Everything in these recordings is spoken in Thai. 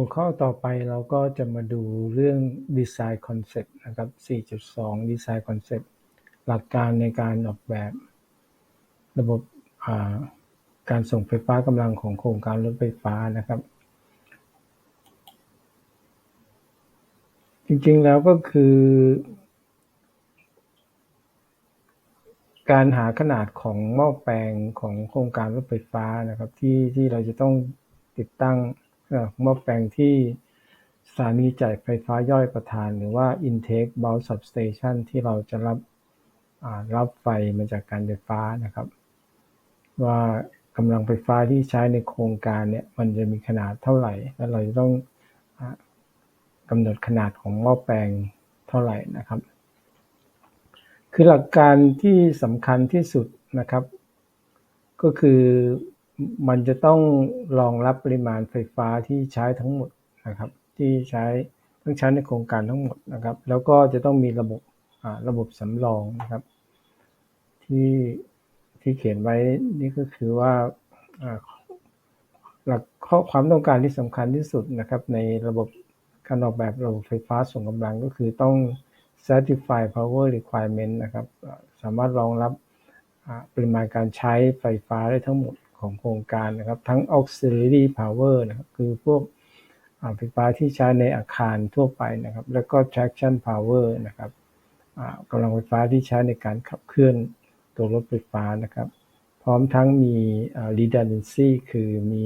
หัวข้อต่อไปเราก็จะมาดูเรื่อง Design Concept นะครับ 4.2 Design Concept หลักการในการออกแบบ ระบบการส่งไฟฟ้ากำลังของโครงการรถไฟฟ้านะครับ จริงๆแล้วก็คือ การหาขนาดของหม้อแปลงของโครงการรถไฟฟ้านะครับ ที่ที่เราจะต้องติดตั้ง ม้อแปลงที่สถานีจ่ายไฟฟ้าย่อยประทาน หรือว่า intake bulk substation ที่เราจะรับรับไฟมาจากการไฟฟ้านะครับ ว่ากำลังไฟฟ้าที่ใช้ในโครงการเนี่ยมันจะมีขนาดเท่าไหร่ แล้วเราจะต้องกำหนดขนาดของหม้อแปลงเท่าไหร่นะครับ คือหลักการที่สำคัญที่สุดนะครับ ก็คือ มันจะต้องรองรับปริมาณไฟฟ้าที่ใช้ทั้งหมดนะครับ ที่ใช้ต้งใช้ในโครงการทั้งหมดนะครับ แล้วก็จะต้องมีระบบระบบสำรองนะครับ ที่ที่เขียนไว้นี่ก็คือว่าหลักข้อความต้องการที่สำคัญที่สุดนะครับ ในระบบการออกแบบระบบไฟฟ้าส่งกำลังก็คือต้อง satisfy power requirement นะครับ สามารถรองรับปริมาณการใช้ไฟฟ้าได้ทั้งหมด ของโครงการนะครับ ทั้ง auxiliary power นะครับคือพวกไฟฟ้าที่ใช้ในอาคารทั่วไปนะครับ แล้วก็ traction power นะครับกำลังไฟฟ้าที่ใช้ในการขับเคลื่อนตัวรถไฟฟ้านะครับ พร้อมทั้งมี redundancy คือมี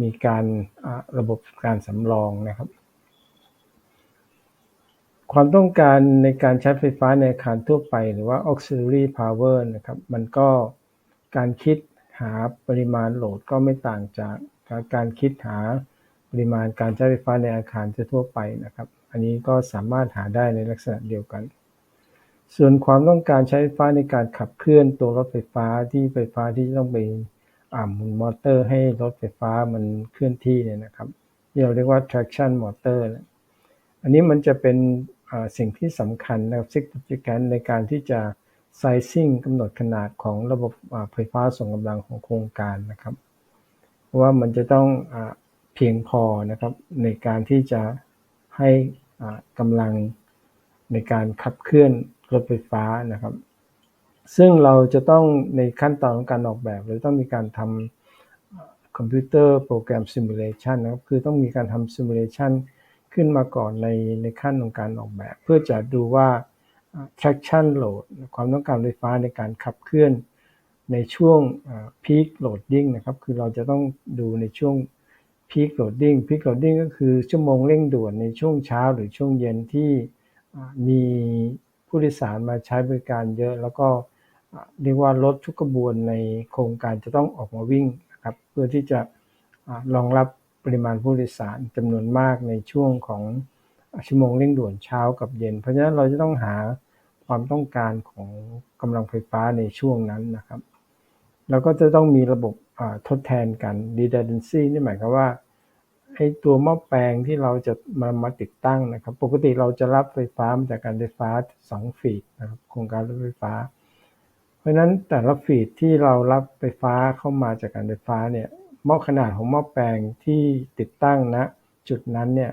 มีการระบบการสำรองนะครับ ความต้องการในการใช้ไฟฟ้าในอาคารทั่วไป หรือว่า auxiliary power นะครับ มันก็การคิด หาปริมาณโหลดก็ไม่ต่างจากการคิดหาปริมาณการใช้ไฟฟ้าในอาคารทั่วไปนะครับ อันนี้ก็สามารถหาได้ในลักษณะเดียวกัน ส่วนความต้องการใช้ไฟฟ้าในการขับเคลื่อนตัวรถไฟฟ้าที่ไฟฟ้าที่ต้องไปหมุนมอเตอร์ให้รถไฟฟ้ามันเคลื่อนที่เนี่ยนะครับที่เราเรียกว่า traction motor อันนี้มันจะเป็นสิ่งที่สำคัญนะครับ significant ในการที่จะ sizing กำหนดขนาดของระบบไฟฟ้าส่งกำลังของโครงการนะครับ ว่ามันจะต้องเพียงพอนะครับในการที่จะให้กำลังในการขับเคลื่อนรถไฟฟ้านะครับ ซึ่งเราจะต้องในขั้นตอนของการออกแบบเราต้องมีการทำคอมพิวเตอร์โปรแกรมซิมูเลชันนะครับคือต้องมีการทำซิมูเลชันขึ้นมาก่อนในในขั้นของการออกแบบ เพื่อจะดูว่า traction load ความต้องการไฟฟ้าในการขับเคลื่อนในช่วง peak loading นะครับ คือเราจะต้องดูในช่วง peak loading peak loading ก็คือชั่วโมงเร่งด่วนในช่วงเช้าหรือช่วงเย็นที่มีผู้โดยสารมาใช้บริการเยอะ แล้วก็เรียกว่ารถทุกขบวนในโครงการจะต้องออกมาวิ่งนะครับเพื่อที่จะรองรับปริมาณผู้โดยสารจำนวนมากในช่วงของชั่วโมงเร่งด่วนเช้ากับเย็น เพราะฉะนั้นเราจะต้องหา ความต้องการของกำลังไฟฟ้าในช่วงนั้นนะครับ แล้วก็จะต้องมีระบบทดแทนกัน redundancy นี่หมายความว่าไอ้ตัวหม้อแปลงที่เราจะมามาติดตั้งนะครับ ปกติเราจะรับไฟฟ้ามาจากการไฟฟ้า2ฟีดนะครับโครงการรถไฟฟ้า เพราะฉะนั้นแต่ละฟีดที่เรารับไฟฟ้าเข้ามาจากการไฟฟ้าเนี่ยหม้อขนาดของหม้อแปลงที่ติดตั้งณนะจุดนั้นเนี่ย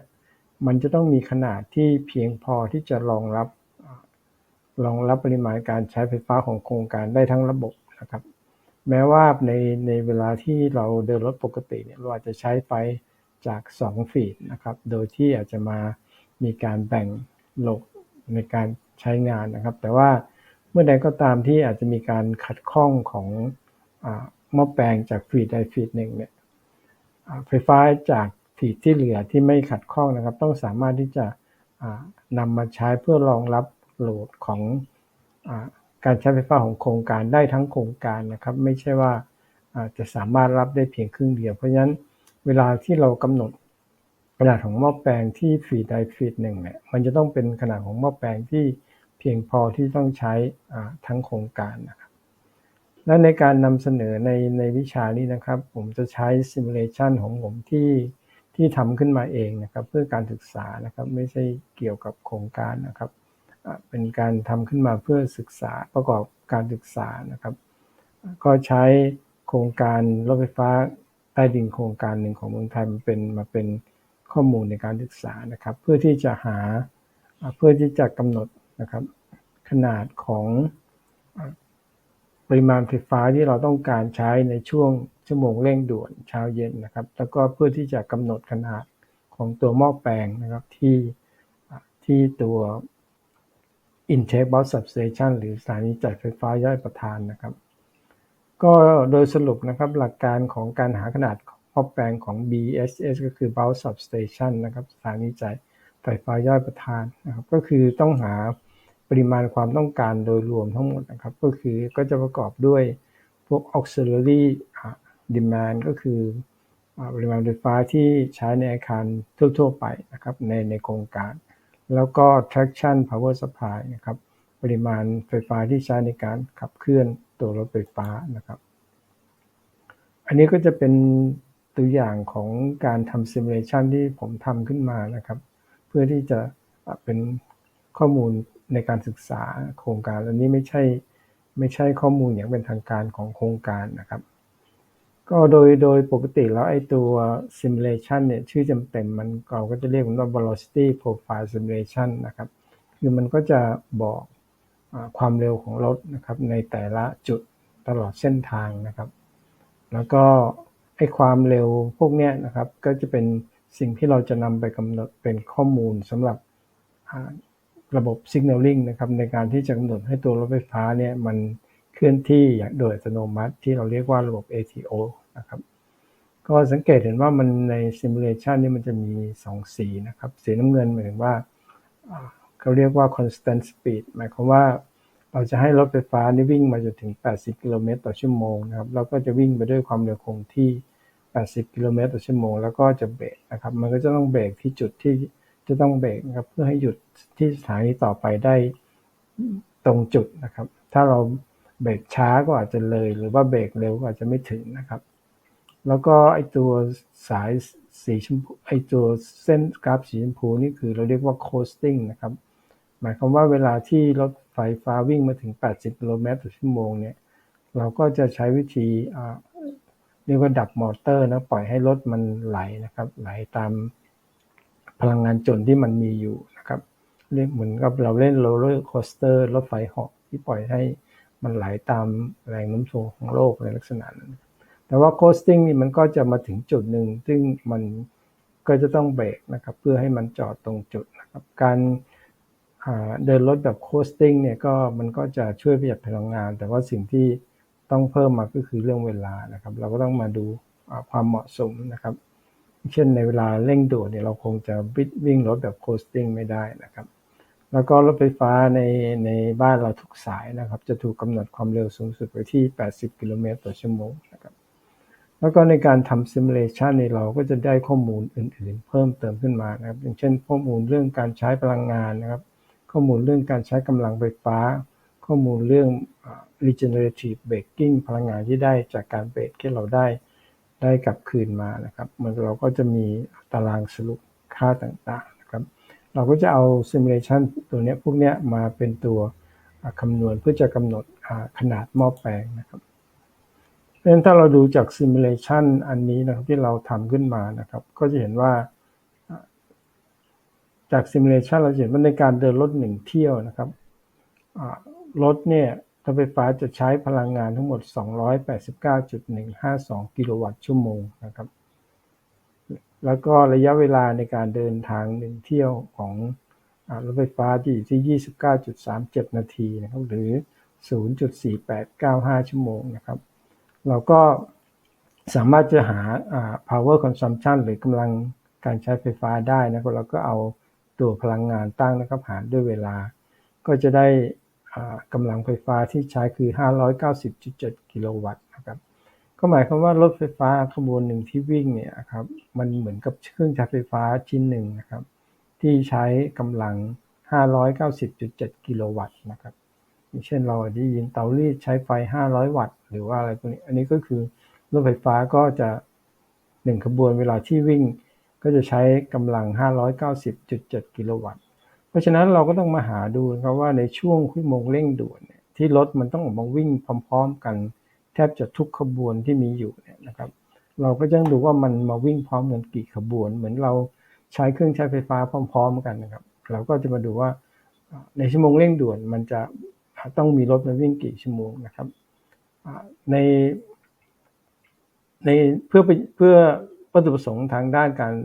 มันจะต้องมีขนาดที่เพียงพอที่จะรองรับ รองรับปริมาณการใช้ไฟฟ้าของโครงการได้ทั้งระบบนะครับ แม้ว่าในในเวลาที่เราเดินรถปกติเนี่ยเราอาจจะใช้ไฟจาก 2 ฟีดนะครับ โดยที่อาจจะมามีการแบ่งโหลดในการใช้งานนะครับ แต่ว่าเมื่อใดก็ตามที่อาจจะมีการขัดข้องของหม้อแปลงจากฟีดใดฟีดหนึ่งเนี่ยไฟฟ้าจากฟีดที่เหลือที่ไม่ขัดข้องนะครับ ต้องสามารถที่จะนำมาใช้เพื่อรองรับ โหลดของอการใช้ไฟฟ้าของโครงการได้ทั้งโครงการนะครับ ไม่ใช่ว่าจะสามารถรับได้เพียงครึ่งเดียว เพราะฉะนั้นเวลาที่เรากำหนดขนาดของหม้อแปลงที่ฟีดใดฟีดหนึ่งเนี่ยมันจะต้องเป็นขนาดของหม้อแปลงที่เพียงพอที่ต้องใช้ทั้งโครงการนะครับและในการนำเสนอในในวิชานี้นะครับ ผมจะใช้ซิมูเลชันของผมที่ที่ทำขึ้นมาเองนะครับ เพื่อการศึกษานะครับ ไม่ใช่เกี่ยวกับโครงการนะครับ เป็นการทำขึ้นมาเพื่อศึกษาประกอบการศึกษานะครับ ก็ใช้โครงการรถไฟฟ้าใต้ดินโครงการหนึ่งของเมืองไทยมาเป็นมาเป็นข้อมูลในการศึกษานะครับ เพื่อที่จะหาเพื่อที่จะกำหนดนะครับขนาดของปริมาณไฟฟ้าที่เราต้องการใช้ในช่วงชั่วโมงเร่งด่วนเช้าเย็นนะครับ แล้วก็เพื่อที่จะกำหนดขนาดของตัวหม้อแปลงนะครับที่ที่ตัว อ่าที่ตัว Intake Bulk Substation หรือสถานีจ่ายไฟฟ้าย่อยประทานนะครับ ก็โดยสรุปนะครับหลักการของการหาขนาดหม้อแปลงของ BSS ก็คือ Bulk Substation นะครับสถานีจ่ายไฟฟ้าย่อยประทานนะครับก็คือต้องหาปริมาณความต้องการโดยรวมทั้งหมดนะครับก็คือก็จะประกอบด้วยพวก auxiliary อ่า demand ก็คือปริมาณไฟฟ้าที่ใช้ในอาคารทั่ว ๆ ไปนะครับในในโครงการ แล้วก็ traction power supply นะครับ ปริมาณไฟฟ้าที่ใช้ในการขับเคลื่อนตัวรถไฟฟ้านะครับ อันนี้ก็จะเป็นตัวอย่างของการทำ simulation ที่ผมทำขึ้นมานะครับ เพื่อที่จะเป็นข้อมูลในการศึกษาโครงการ อันนี้ไม่ใช่ไม่ใช่ข้อมูลอย่างเป็นทางการของโครงการนะครับ ก็โดย โดยปกติแล้วไอ้ตัว simulation เนี่ย ชื่อเต็มๆมันเราก็จะเรียกมันว่า velocity profile simulation นะครับ คือมันก็จะบอกอความเร็วของรถนะครับ ในแต่ละจุดตลอดเส้นทางนะครับ แล้วก็ไอ้ความเร็วพวกเนี้ยนะครับ ก็จะเป็นสิ่งที่เราจะนำไปกำหนดเป็นข้อมูลสำหรับระบบ signaling นะครับ ในการที่จะกำหนดให้ตัวรถไฟฟ้าเนี่ยมัน ลื่อนที่อย่างโดยอัตโนมัติ ที่เราเรียกว่าระบบ ATO นะครับ ก็สังเกตเห็นว่ามันใน simulation นี่มันจะมี 2 สีนะครับ สีน้ำเงินหมายถึงว่าเขาเรียกว่า constant speed หมายความว่าเราจะให้รถไฟฟ้านี่วิ่งมาจนถึง 80 กิโลเมตรต่อชั่วโมงนะครับแล้วก็จะวิ่งไปด้วยความเร็วคงที่ 80 กิโลเมตรต่อชั่วโมง แล้วก็จะเบรกนะครับ มันก็จะต้องเบรกที่จุดที่จะต้องเบรกนะครับ เพื่อให้หยุดที่สถานีต่อไปได้ตรงจุดนะครับ ถ้าเรา เบรกช้าก็อาจจะเลย หรือว่าเบรกเร็วก็อาจจะไม่ถึงนะครับ แล้วก็ไอตัวสายสีชมพูไอตัวเส้นกราฟสีชมพูนี่คือเราเรียกว่า coasting นะครับ หมายความว่าเวลาที่รถไฟฟ้าวิ่งมาถึง 80กิโลเมตรต่อชั่วโมงเนี่ย เราก็จะใช้วิธีเรียกว่าดับมอเตอร์นะปล่อยให้รถมันไหลนะครับ ไหลตามพลังงานจนที่มันมีอยู่นะครับเรียกเหมือนกับเราเล่นโรลเลอร์โคสเตอร์รถไฟเหาะที่ปล่อยให้ มันไหลตามแรงโน้มถ่วงของโลกในลักษณะนั้น แต่ว่าโคสติ้งนี่มันก็จะมาถึงจุดหนึ่ง ซึ่งมันก็จะต้องเบรกนะครับเพื่อให้มันจอดตรงจุดนะครับการเดินรถแบบโคสติ้งเนี่ยก็มันก็จะช่วยประหยัดพลังงาน แต่ว่าสิ่งที่ต้องเพิ่มมาก็คือเรื่องเวลานะครับ เราก็ต้องมาดูความเหมาะสมนะครับ เช่นในเวลาเร่งด่วนเนี่ยเราคงจะวิ่งรถแบบโคสติ้งไม่ได้นะครับ แล้วก็รถไฟฟ้าในในบ้านเราทุกสายนะครับ จะถูกกำหนดความเร็วสูงสุดไว้ที่ 80 กิโลเมตรต่อชั่วโมงนะครับแล้วก็ในการทำ simulation ในเราก็จะได้ข้อมูลอื่น ๆ เพิ่มเติมขึ้นมานะครับ อย่างเช่น ข้อมูลเรื่องการใช้พลังงานนะครับ ข้อมูลเรื่องการใช้กำลังไฟฟ้า ข้อมูลเรื่อง regenerative braking พลังงานที่ได้จากการเบรกที่เราได้ได้กลับคืนมานะครับ มันเราก็จะมีตารางสรุปค่าต่างๆ เราก็จะเอา simulation ตัวเนี้ยพวกเนี้ยมาเป็นตัวคำนวณเพื่อจะกำหนดขนาดหม้อแปลงนะครับเพราะฉะนั้นถ้าเราดูจาก simulation อันนี้นะครับที่เราทำขึ้นมานะครับ ก็จะเห็นว่าจาก simulation เราเห็นว่าในการเดินรถหนึ่งเที่ยวนะครับรถเนี่ยรถไฟฟ้าจะใช้พลังงานทั้งหมด 289.152 กิโลวัตต์ชั่วโมงนะครับ แล้วก็ระยะเวลาในการเดินทางหนึ่งเที่ยวของรถไฟฟ้าจะอยู่ที่ 29.37 นาทีนะครับหรือ 0.4895 ชั่วโมงนะครับ เราก็สามารถจะหาา power consumption หรือกำลังการใช้ไฟฟ้าได้นะครับเราก็เอาตัวพลังงานตั้งนะครับหารด้วยเวลา ก็จะได้กำลังไฟฟ้าที่ใช้คือ 590.7 กิโลวัตต์นะครับ ก็หมายความว่ารถไฟฟ้าขบวนหนึ่งที่วิ่งเนี่ยครับมันเหมือนกับเครื่องใช้ไฟฟ้าชิ้นหนึ่งนะครับ ที่ใช้กำลัง 590.7 กิโลวัตต์นะครับอย่างเช่นเราได้ยินเตารีดใช้ไฟ 500 วัตต์ หรือว่าอะไรพวกนี้ อันนี้ก็คือรถไฟฟ้าก็จะหนึ่งขบวนเวลาที่วิ่ง ก็จะใช้กำลัง 590.7 กิโลวัตต์ เพราะฉะนั้นเราก็ต้องมาหาดูครับว่าในช่วงชั่วโมงเร่งด่วนที่รถมันต้องออกมาวิ่งพร้อม ๆ กัน แทบจะทุกขบวนที่มีอยู่เนี่ยนะครับ เราก็จะดูว่ามันมาวิ่งพร้อมกันกี่ขบวน เหมือนเราใช้เครื่องใช้ไฟฟ้าพร้อม ๆ กันนะครับ เราก็จะมาดูว่าในชั่วโมงเร่งด่วนมันจะต้องมีรถมาวิ่งกี่ชั่วโมงนะครับในในเพื่อเพื่อวัตถุประสงค์ทางด้านการ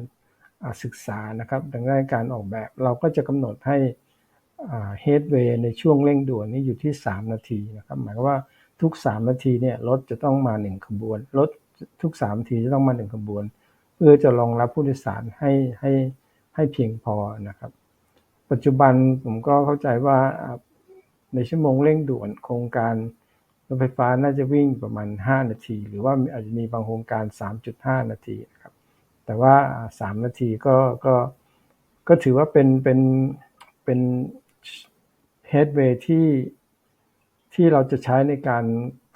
ศึกษานะครับดังนั้นการออกแบบเราก็จะกำหนดให้เฮดเวย์ในช่วงเร่งด่วนนี้อยู่ที่ 3 นาทีนะครับ หมายควา ทุก3นาทีเนี่ยรถจะต้องมา1ขบวน รถทุก3นาทีจะต้องมา1ขบวน เพื่อจะรองรับผู้โดยสารให้ให้ให้เพียงพอนะครับ ปัจจุบันผมก็เข้าใจว่าในชั่วโมงเร่งด่วนโครงการรถไฟฟ้าน่าจะวิ่งประมาณ 5 นาที หรือว่าอาจจะมีบางโครงการ 3.5 นาทีนะครับ แต่ว่า 3 นาทีก็ก็ก็ถือว่าเป็นเป็นเป็นเฮดเวที่ ที่เราจะใช้ในการ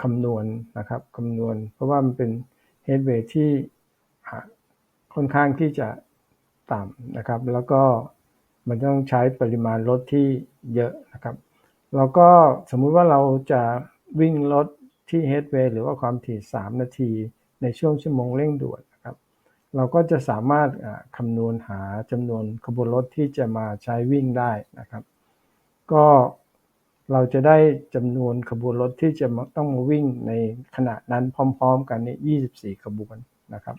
คำนวณนะครับคำนวณ เพราะว่ามันเป็นเฮดเวย์ที่ค่อนข้างที่จะต่ำนะครับ แล้วก็มันต้องใช้ปริมาณรถที่เยอะนะครับแล้วก็สมมุติว่าเราจะวิ่งรถที่เฮดเวย์หรือว่าความถี่ 3 นาทีในช่วงชั่วโมงเร่งด่วนนะครับ เราก็จะสามารถคำนวณหาจำนวนขบวนรถที่จะมาใช้วิ่งได้นะครับ ก็ เราจะได้จำนวนขบวนรถที่จะต้องมาวิ่งในขณะนั้นพร้อม ๆ กันนี่24 ขบวนนะครับ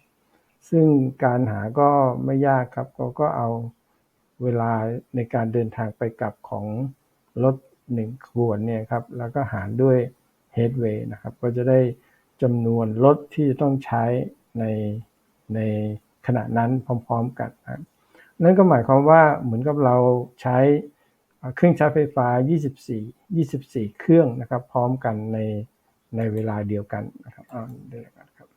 ซึ่งการหาก็ไม่ยากครับก็ก็เอาเวลาในการเดินทางไปกลับของรถหนึ่งขบวนเนี่ยครับ แล้วก็หารด้วย headway นะครับ ก็จะได้จำนวนรถที่ต้องใช้ในในขณะนั้นพร้อม ๆ กันนะนั่นก็หมายความว่าเหมือนกับเราใช้ เครื่องใช้ไฟฟ้า 24 24 เครื่องนะครับ พร้อมกันในในเวลาเดียวกันนะครับอ่าเดียวกันครับ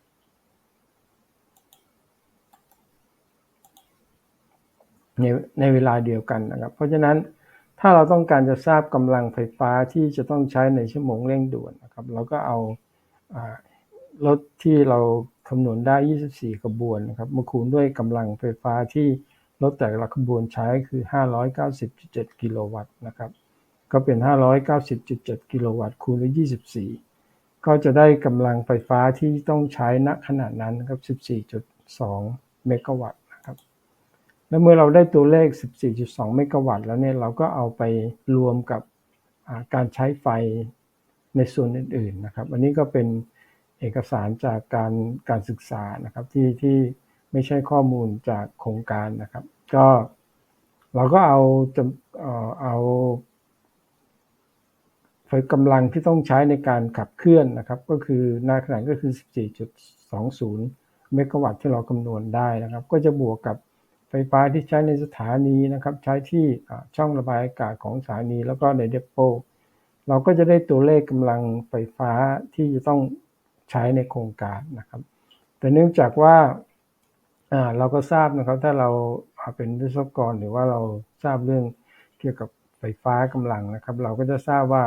ในในเวลาเดียวกันนะครับ เพราะฉะนั้นถ้าเราต้องการจะทราบกำลังไฟฟ้าที่จะต้องใช้ในชั่วโมงเร่งด่วนนะครับ เราก็เอารถที่เราคำนวณได้ 24ขบวนนะครับมาคูณด้วยกำลังไฟฟ้าที่ รถแต่ละขบวนใช้คือ 590.7 กิโลวัตต์นะครับ ก็เป็น 590.7 กิโลวัตต์คูณด้วย24 ก็จะได้กำลังไฟฟ้าที่ต้องใช้ณขณะนั้นครับ 14.2 เมกะวัตต์นะครับ แล้วเมื่อเราได้ตัวเลข 14.2 เมกะวัตต์แล้วเนี่ยเราก็เอาไปรวมกับการใช้ไฟในส่วนอื่นๆนะครับ อันนี้ก็เป็นเอกสารจากการการศึกษานะครับที่ที่ ไม่ใช่ข้อมูลจากโครงการนะครับ ก็เราก็เอาจะเอาไฟกำลังที่ต้องใช้ในการขับเคลื่อนนะครับ ก็คือหน้าขนาดก็คือ 14.20 เมกะวัตต์ที่เราคำนวณได้นะครับ ก็จะบวกกับไฟฟ้าที่ใช้ในสถานีนะครับ ใช้ที่ช่องระบายอากาศของสถานีแล้วก็ในเดปโปเราก็จะได้ตัวเลขกำลังไฟฟ้าที่จะต้องใช้ในโครงการนะครับ แต่เนื่องจากว่า เราก็ทราบนะครับ ถ้าเราเป็นวิศวกรหรือว่าเราทราบเรื่องเกี่ยวกับไฟฟ้ากำลังนะครับ เราก็จะทราบว่า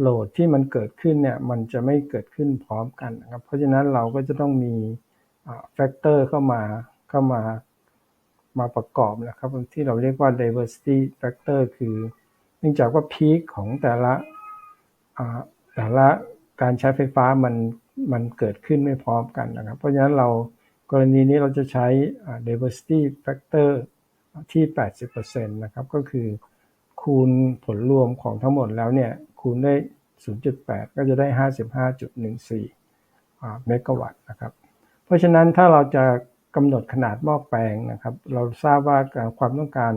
โหลดที่มันเกิดขึ้นเนี่ยมันจะไม่เกิดขึ้นพร้อมกันนะครับ เพราะฉะนั้นเราก็จะต้องมีแฟกเตอร์เข้ามาเข้ามามาประกอบนะครับ ที่เราเรียกว่า diversity factor คือเนื่องจากว่าพีคของแต่ละแต่ละการใช้ไฟฟ้ามันมันเกิดขึ้นไม่พร้อมกันนะครับ เพราะฉะนั้นเรา กรณีนี้เราจะใช้ diversity factor ที่ 80%นะครับ ก็คือคูณผลรวมของทั้งหมดแล้วเนี่ย คูณได้ 0.8 ก็จะได้ 55.14 เมกะวัตต์นะครับ เพราะฉะนั้นถ้าเราจะกำหนดขนาดหม้อแปลงนะครับ เราทราบว่าความต้องการ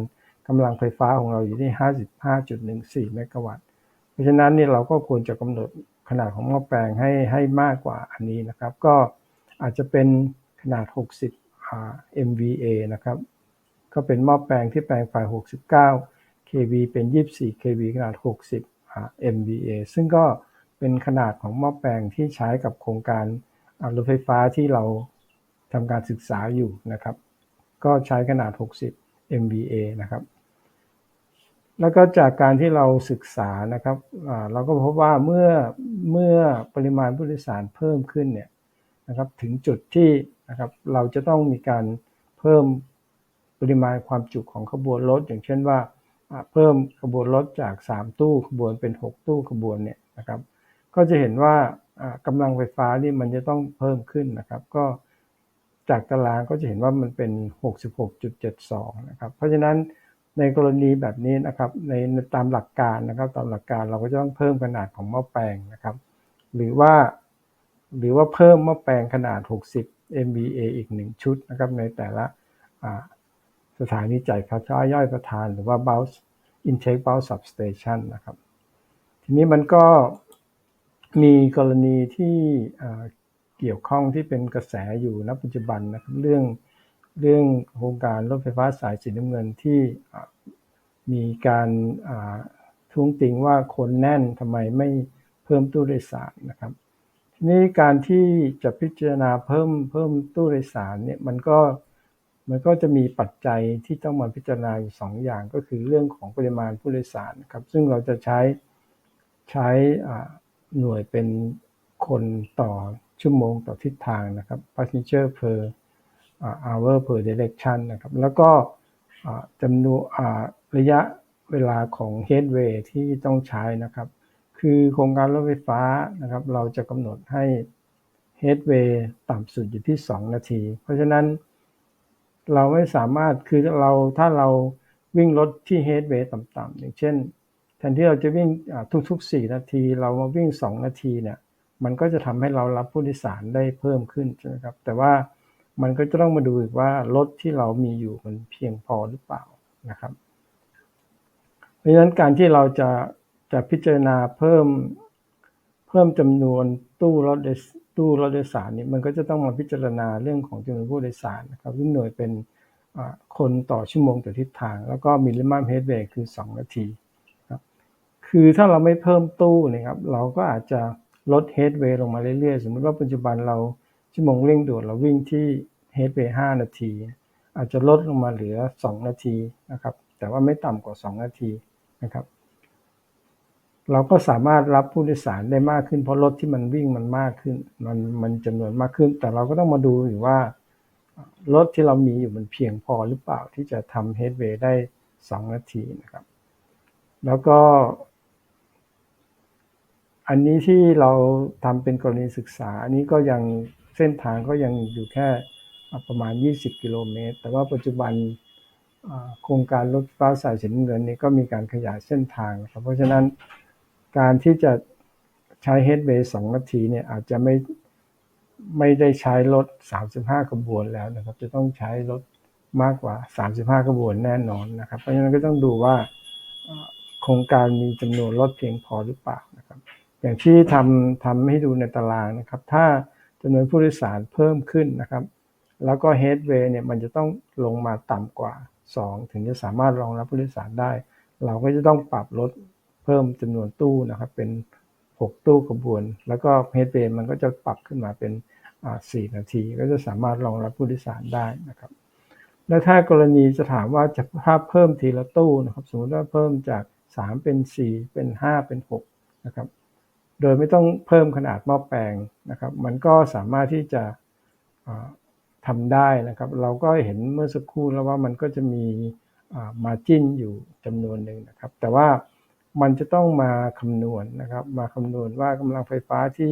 กำลังไฟฟ้าของเราอยู่ที่ 55.14 เมกะวัตต์ เพราะฉะนั้นนี่เราก็ควรจะกำหนดขนาดของหม้อแปลงให้ให้มากกว่าอันนี้นะครับ ก็อาจจะเป็น ขนาด 60 MVA นะครับ ก็เป็นหม้อแปลงที่แปลงไฟ 69 kV เป็น 24 kV ขนาด 60 MVA ซึ่งก็เป็นขนาดของหม้อแปลงที่ใช้กับโครงการรถไฟฟ้าที่เราทำการศึกษาอยู่นะครับ ก็ใช้ขนาด 60 MVA นะครับ แล้วก็จากการที่เราศึกษานะครับเราก็พบว่าเมื่อเมื่อปริมาณผู้โดยสารเพิ่มขึ้นเนี่ยนะครับถึงจุดที่ นะครับ เราจะต้องมีการเพิ่มปริมาณความจุของขบวนรถอย่างเช่นว่าเพิ่มขบวนรถจาก 3 ตู้ขบวนเป็น 6 ตู้ขบวนเนี่ยนะครับ ก็จะเห็นว่ากำลังไฟฟ้านี่มันจะต้องเพิ่มขึ้นนะครับ ก็จากตารางก็จะเห็นว่ามันเป็น 66.72 นะครับ เพราะฉะนั้นในกรณีแบบนี้นะครับในในตามหลักการนะครับ ตามหลักการเราก็จะต้องเพิ่มขนาดของหม้อแปลงนะครับ หรือว่า หรือว่าเพิ่มหม้อแปลงขนาด 60 MVA อีก1ชุดนะครับในแต่ละสถานีจ่ายไฟฟ้าย่อยประทานหรือว่า bulk intake bulk substation นะครับ ทีนี้มันก็มีกรณีที่เกี่ยวข้องที่เป็นกระแสอยู่ณปัจจุบันนะครับเรื่องเรื่องโครงการรถไฟฟ้าสายสีน้ำเงินที่มีการท้วงติงว่าคนแน่นทำไมไม่เพิ่มตู้โดยสารนะครับ นี้การที่จะพิจารณาเพิ่ม เพิ่มตู้โดยสารเนี่ย มันก็ มันก็จะมีปัจจัยที่ต้องมาพิจารณาอยู่สองอย่าง ก็คือเรื่องของปริมาณผู้โดยสารนะครับ ซึ่งเราจะใช้ ใช้หน่วยเป็นคนต่อชั่วโมงต่อทิศทางนะครับ passenger per hour per direction นะครับ แล้วก็จำนวนระยะเวลาของ headway ที่ต้องใช้นะครับ คือโครงการรถไฟฟ้านะครับ เราจะกำหนดให้ headway ต่ำสุดอยู่ที่ 2 นาที เพราะฉะนั้นเราไม่สามารถคือเราถ้าเราวิ่งรถที่ headway ต่ำๆอย่างเช่น แทนที่เราจะวิ่งทุกๆ 4 นาที เรามาวิ่ง 2 นาทีเนี่ยมันก็จะทำให้เรารับผู้โดยสารได้เพิ่มขึ้นใช่ไหมครับ แต่ว่ามันก็จะต้องมาดูอีกว่ารถที่เรามีอยู่มันเพียงพอหรือเปล่านะครับ เพราะฉะนั้นการที่เราจะ จะพิจารณาเพิ่มเพิ่มจำนวนตู้รถโดยตู้รถโดยสารนี่มันก็จะต้องมาพิจารณาเรื่องของจำนวนผู้โดยสารนะครับซึ่งหน่วยเป็นคนต่อชั่วโมงต่อทิศทาง แล้วก็มิลลิมัมเฮดเวย์คือ 2 นาทีครับคือถ้าเราไม่เพิ่มตู้นะครับ เราก็อาจจะลดเฮดเวย์ลงมาเรื่อยๆ สมมติว่าปัจจุบันเราชั่วโมงเร่งด่วนเราวิ่งที่เฮดเวย์5นาที อาจจะลดลงมาเหลือ 2 นาทีนะครับ แต่ว่าไม่ต่ำกว่า 2 นาทีนะครับ เราก็สามารถรับผู้โดยสารได้มากขึ้น เพราะรถที่มันวิ่งมันมากขึ้น มันมันจำนวนมากขึ้น แต่เราก็ต้องมาดูอยู่ว่ารถที่เรามีอยู่มันเพียงพอหรือเปล่าที่จะทำเฮดเวย์ได้ 2 นาทีนะครับ แล้วก็ อันนี้ที่เราทำเป็นกรณีศึกษา อันนี้ก็ยังเส้นทางก็ยังอยู่แค่ประมาณ 20 กิโลเมตร แต่ว่าปัจจุบันโครงการรถไฟฟ้าสายสีน้ำเงินนี้ก็มีการขยายเส้นทางนะครับเพราะฉะนั้น การที่จะใช้เฮดเวย์2นาทีเนี่ยอาจจะไม่ไม่ได้ใช้รถ 35 ขบวนแล้วนะครับ จะต้องใช้รถมากกว่า 35 ขบวนแน่นอนนะครับ เพราะฉะนั้นก็ต้องดูว่าโครงการมีจำนวนรถเพียงพอหรือเปล่านะครับ อย่างที่ทำทำให้ดูในตารางนะครับ ถ้าจำนวนผู้โดยสารเพิ่มขึ้นนะครับ แล้วก็เฮดเวย์เนี่ยมันจะต้องลงมาต่ำกว่า 2 ถึงจะสามารถรองรับผู้โดยสารได้ เราก็จะต้องปรับลด เพิ่มจำนวนตู้นะครับเป็น 6 ตู้ขบวน แล้วก็เฮดเวย์มันก็จะปรับขึ้นมาเป็นอ่า4นาที ก็จะสามารถรองรับผู้โดยสารได้นะครับ แล้วถ้ากรณีจะถามว่าจะถ้าเพิ่มทีละตู้นะครับ สมมติว่าเพิ่มจาก 3 เป็น 4 เป็น 5 เป็น 6 นะครับ โดยไม่ต้องเพิ่มขนาดหม้อแปลงนะครับ มันก็สามารถที่จะอ่าทำได้นะครับ เราก็เห็นเมื่อสักครู่แล้วว่ามันก็จะมีอ่า margin อยู่จำนวนหนึ่งนะครับ แต่ว่า มันจะต้องมาคำนวณนะครับ มาคำนวณว่ากำลังไฟฟ้าที่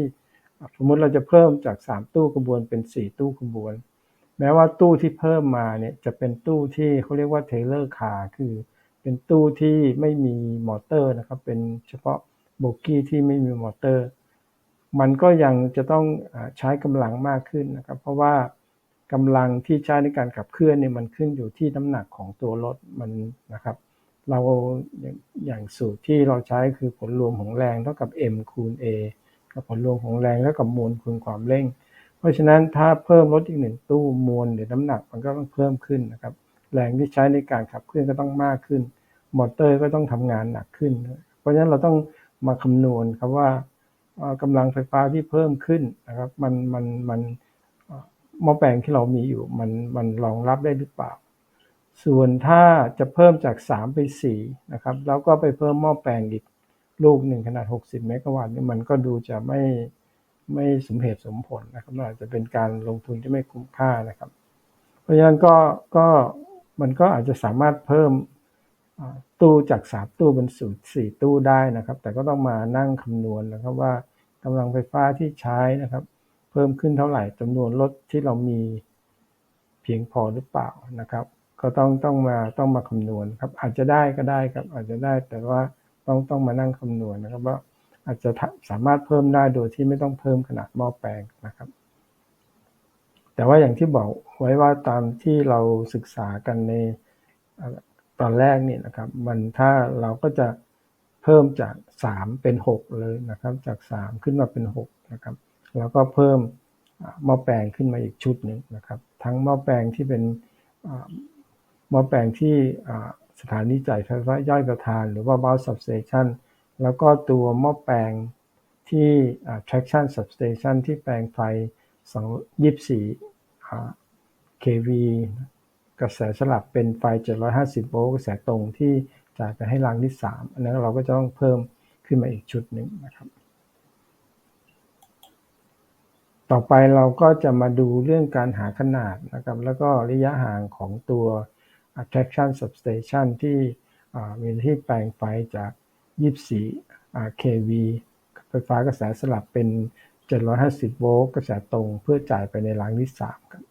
สมมติเราจะเพิ่มจาก 3 ตู้ขบวนเป็น 4 ตู้ขบวน แม้ว่าตู้ที่เพิ่มมาเนี่ยจะเป็นตู้ที่เขาเรียกว่า Trailer Car คือเป็นตู้ที่ไม่มีมอเตอร์นะครับ เป็นเฉพาะโบกี้ที่ไม่มีมอเตอร์ มันก็ยังจะต้องใช้กำลังมากขึ้นนะครับ เพราะว่ากำลังที่ใช้ในการขับเคลื่อนเนี่ยมันขึ้นอยู่ที่น้ำหนักของตัวรถมันนะครับ เราอย่างสูตรที่เราใช้คือผลรวมของแรงเท่ากับ m คูณ a กับผลรวมของแรงเท่ากับมวลคูณความเร่ง เพราะฉะนั้นถ้าเพิ่มรถอีกหนึ่งตู้มวลหรือน้ำหนักมันก็ต้องเพิ่มขึ้นนะครับ แรงที่ใช้ในการขับเคลื่อนก็ต้องมากขึ้น มอเตอร์ก็ต้องทำงานหนักขึ้น เพราะฉะนั้นเราต้องมาคำนวณครับว่าเอ่อกำลังไฟฟ้าที่เพิ่มขึ้นนะครับ มันมันมันหม้อแปลงที่เรามีอยู่มันมันรองรับได้หรือเปล่า ส่วนถ้าจะเพิ่มจาก 3 ไป4นะครับแล้วก็ไปเพิ่มหม้อแปลงอีกลูกหนึ่งขนาด 60 เมกะวัตต์นี่มันก็ดูจะไม่ไม่สมเหตุสมผลนะครับอาจจะเป็นการลงทุนที่ไม่คุ้มค่านะครับ เพราะฉะนั้นก็ก็มันก็อาจจะสามารถเพิ่มตู้จาก 3 ตู้เป็นสูตร4ตู้ได้นะครับ แต่ก็ต้องมานั่งคำนวณนะครับว่ากำลังไฟฟ้าที่ใช้นะครับ เพิ่มขึ้นเท่าไหร่จำนวนรถที่เรามีเพียงพอหรือเปล่านะครับ ก็ต้องต้องมาต้องมาคำนวณครับ อาจจะได้ก็ได้ครับ อาจจะได้แต่ว่าต้องต้องมานั่งคำนวณนะครับ ว่าอาจจะสามารถเพิ่มได้โดยที่ไม่ต้องเพิ่มขนาดหม้อแปลงนะครับ แต่ว่าอย่างที่บอกไว้ว่าตามที่เราศึกษากันในตอนแรกนี่นะครับ มันถ้าเราก็จะเพิ่มจาก 3 เป็น 6 เลยนะครับ จาก 3 ขึ้นมาเป็น 6 นะครับ แล้วก็เพิ่มหม้อแปลงขึ้นมาอีกชุดหนึ่งนะครับ ทั้งหม้อแปลงที่เป็น ม้อแปลงที่สถานีจ่ายไฟฟ้าย่อยประทาน หรือว่า bulk substation แล้วก็ตัวมอแปลงที่ traction substation ที่แปลงไฟ 24 kV กระแสสลับเป็นไฟ 750 โวลต์กระแสตรงที่จ่ายไปให้รางที่ 3 อันนั้นเราก็จะต้องเพิ่มขึ้นมาอีกชุดหนึ่งนะครับ ต่อไปเราก็จะมาดูเรื่องการหาขนาดนะครับ แล้วก็ระยะห่างของตัว traction substation ที่มีที่แปลงไฟจาก 24 kV ไฟฟ้ากระแสสลับเป็น 750 โวลต์กระแสตรง เพื่อจ่ายไปในรางที่ 3 ครับ